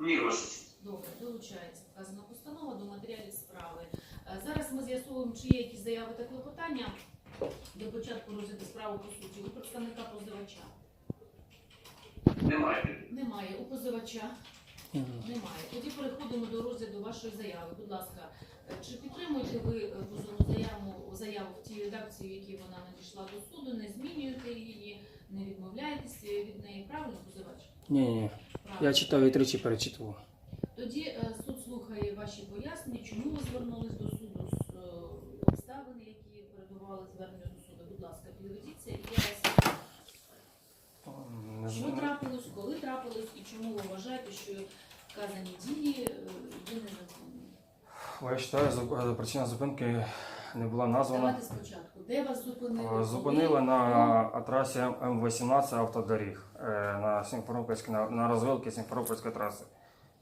Ні. Добре, долучається вказана постанова до матеріалів справи. Е, Зараз ми з'ясовуємо, чи є якісь заяви та клопотання до початку розгляду справи по суті. У представника позивача Немає. немає. У позивача немає. Тоді переходимо до розгляду вашої заяви. Будь ласка, е, чи підтримуєте ви е, позовну заяву, заяву в тій редакції, в якій вона надійшла до суду, не змінюєте її, не відмовляєтесь від неї? Правильно, позивач? Ні, ні. Я читав і тричі перечитував. Тоді е, суд слухає ваші пояснення, чому ви звернулись до суду з е, обставини, які передували зверненню до суду. Будь ласка, підведіться і я вас що трапилось, коли трапилось і чому ви вважаєте, що вказані дії е, є незаконними. Я вважаю, е, причина зупинки не була названа. Давайте спочатку. Де вас зупинили? Е, Зупинили на трасі М18 автодоріг е, на Сімферопольській, на, на розвилці Сімферопольської траси.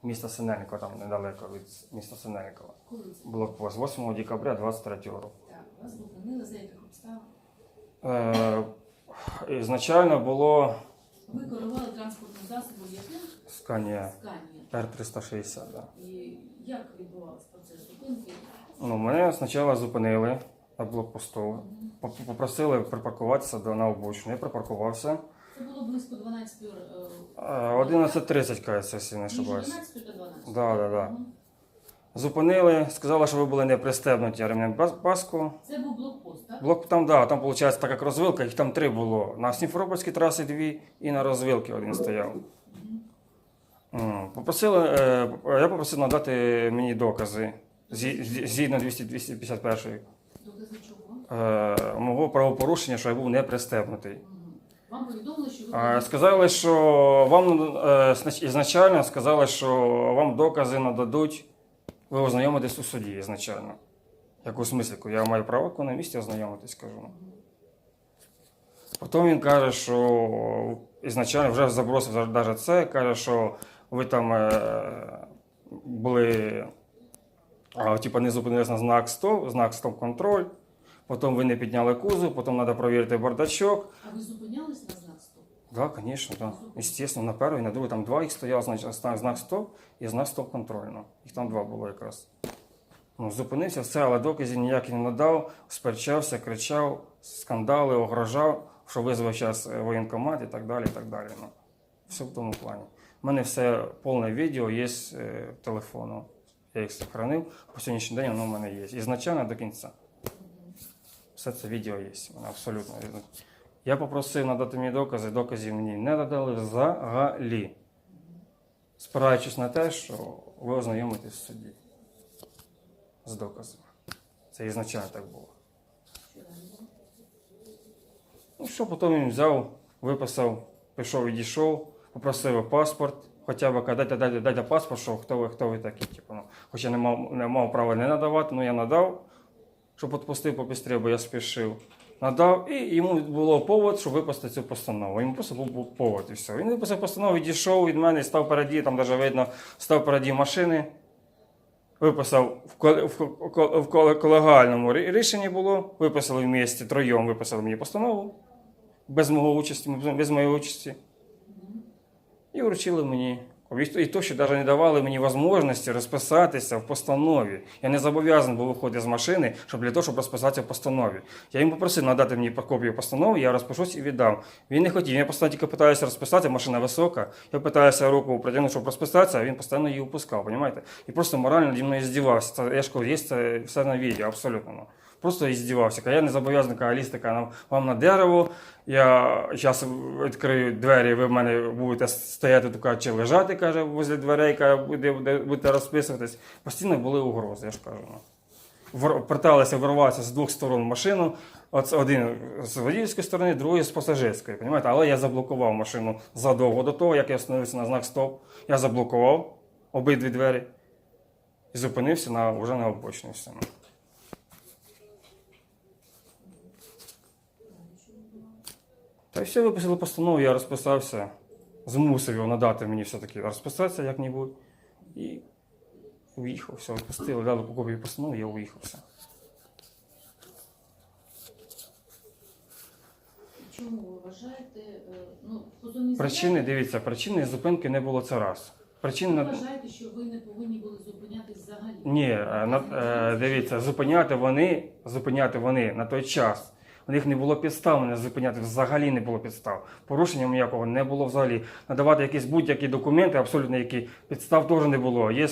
Міста Синельникова, там недалеко від міста Синельникова. Коли це? Блокпост 8 декабря 23 року. Так, вас зупинили за яких обставин? Е, ізначально було Ви керували транспортним засобом яким? Сканія Сканія. Р360. Да. І як відбувався процес зупинки? Ну, мене спочатку зупинили на блокпосту, попросили припаркуватися до на обочину. Я припаркувався. Це було близько 12 ор. е, Е, 11.30, кажеться, якщо не Між ошибаюсь. 11 та 12. Да, да, да. Мгм. Зупинили, сказали, що ви були не пристебнуті ремнем бас- паску. Це був блокпост, так? Блок там, да, там, виходить, так як розвилка, їх там три було. На Сімферопольській трасі дві і на розвилці один стояв. Мгм. М, Попросили, е, я попросив надати мені докази зі- зі- згідно 200 251 Докази чого? е, мого правопорушення, що я був не пристебнутий. Мгм. Вам повідомили, що ви Е, Сказали, що вам е, снач- ізначально сказали, що вам докази нададуть, ви ознайомитесь у суді ізначально. Як у смислі, я маю право на місці ознайомитись, кажу. Потім він каже, що ізначально вже забросив навіть це, каже, що ви там е, були, типу, не зупинились на знак стоп, знак стоп-контроль, потім ви не підняли кузов, потім треба перевірити бардачок. А ви зупинялись на знак стоп? Да, конечно, да. Естественно, на перший, на другий, там два їх стояв, значить, знак, стоп і знак стоп контрольно. Їх там два було якраз. Ну, зупинився, все, але доказів ніяких не надав, сперечався, кричав, скандали, огрожав, що визвав зараз воєнкомат і так далі. і так далі. Ну, все в тому плані. У мене все повне відео є з е, телефону. Я їх зберігав. По сьогоднішній день воно в мене є. Ізначально до кінця. Все це відео є. мене абсолютно. Я попросив надати мені докази, доказів мені не надали взагалі. Спираючись на те, що ви ознайомитесь в суді з доказами. Це ізначально так. Було? Ну що, потім він взяв, виписав, пішов, відійшов, попросив паспорт. Хоча б дайте, дайте, дайте паспорт, що хто ви, хто ви такі. Типу, ну, хоча не мав, не мав права не надавати, ну я надав, щоб відпустив попістрі, бо я спішив. Надав, і йому було повод, щоб випустити цю постанову. Йому просто був, повод і все. Він виписав постанову, відійшов від мене, став переді, там навіть видно, став переді машини. Виписав в, кол- в, в кол- рішенні було, виписали в місті троєм, виписали мені постанову без мого участі, без моєї участі. І вручили мені. І то, що навіть не давали мені можливості розписатися в постанові. Я не зобов'язаний був виходити з машини, щоб для того, щоб розписатися в постанові. Я йому попросив надати мені копію постанови, я розпишусь і віддам. Він не хотів. Я постійно тільки питаюся розписати, машина висока. Я питаюся руку протягнути, щоб розписатися, а він постійно її опускав, розумієте? І просто морально зі мною здівався. Я ж кажу, є це все на відео, абсолютно. Просто. Каже, Я не зобов'язаний лізти каже, вам на дерево. Я зараз відкрию двері, ви в мене будете стояти така, чи лежати, каже, возле дверей, каже, буде, буде- будете розписуватись. Постійно були угрози, я ж кажу. Ну. Вор- вирватися з двох сторон машину. От один з водійської сторони, другий з пасажирської. Понімаєте? Але я заблокував машину задовго до того, як я встановився на знак стоп. Я заблокував обидві двері і зупинився на, вже на обочині. Все. ну. Та й все, виписали постанову, я розписався, змусив його надати мені все-таки розписатися як-небудь. І уїхав, все, відпустили, дали по копії постанови, я уїхав. Все. Чому ви вважаєте, е, ну, позовні Причини, дивіться, причини зупинки не було це раз. Причин Ви на вважаєте, що ви не повинні були зупинятись взагалі? ні, е, на, е, дивіться, зупиняти вони, зупиняти вони на той час. У них не було підстав мене зупиняти, взагалі не було підстав. Порушення ніякого не було взагалі. Надавати якісь будь-які документи, абсолютно які підстав теж не було. Є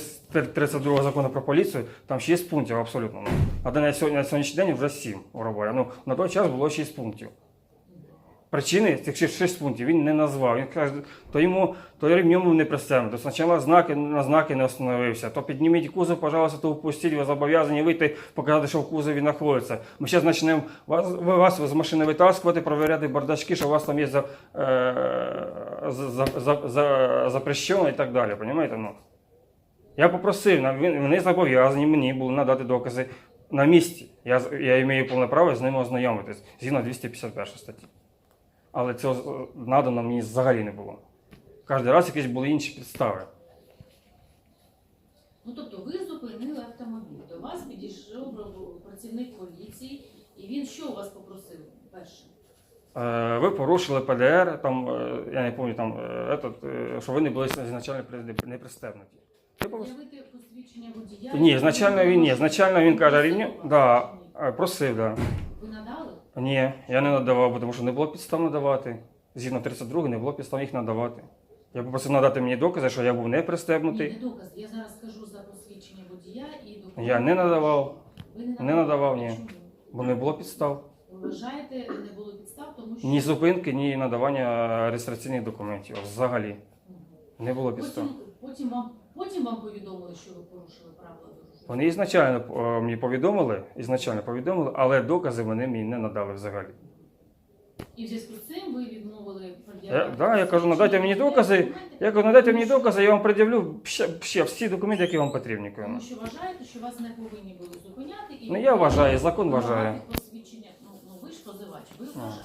32 закону про поліцію, там 6 пунктів абсолютно. Ну, А на сьогоднішній день вже 7 у роботі. Ну, на той час було 6 пунктів. Причини цих 6 пунктів він не назвав. Він каже, то йому то ремнем не пристебнуто. Спочатку знаки на знаки не встановився. То підніміть кузов, пожалуйста, то впустіть, ви зобов'язані вийти, показати, що в кузові знаходиться. Ми зараз почнемо вас, вас з машини витаскувати, перевіряти бардачки, що у вас там є за, е, за, за, за, за, запрещено і так далі. Понімаєте? Ну. Я попросив, вони зобов'язані мені були надати докази на місці. Я, я маю повне право з ними ознайомитись згідно 251 статті. Але цього е, надано мені взагалі не було. Кожен раз якісь були інші підстави. Ну тобто ви зупинили автомобіль, до вас підійшов працівник поліції, і він що у вас попросив перше? Е, Ви порушили ПДР, там, е, я не пам'ятаю, там, е, этот, що ви не були ізначально при- не пристебнуті. Я попросив- Заявити посвідчення водія? Ні, значально він ні. Значально він каже, вас Да, е, просив, да. Ви надали? Ні, я не надавав, тому що не було підстав надавати. Згідно 32 не було підстав їх надавати. Я попросив надати мені докази, що я був не Ні, не доказ. Я зараз скажу за посвідчення водія і документ. Я не надавав, Ви не надавав, ні. Чому? бо не було підстав. Ви вважаєте, не було підстав, тому що Ні зупинки, ні надавання реєстраційних документів. Взагалі Мгм. не було підстав. потім, потім вам потім вам повідомили, що ви порушили правила дорожнього. Вони ізначально е, мені повідомили, ізначально повідомили, але докази вони мені не надали взагалі. І в зв'язку з цим ви відмовили пред'явити да, я кажу, надайте мені докази. Я кажу, надайте мені докази, я вам пред'явлю ще, ще всі документи, які вам потрібні. Тому що вважаєте, що вас не повинні були зупиняти і Ну, я вважаю, закон вважає. посвідчення. Ну, ну ви ж позивач, ви вважаєте.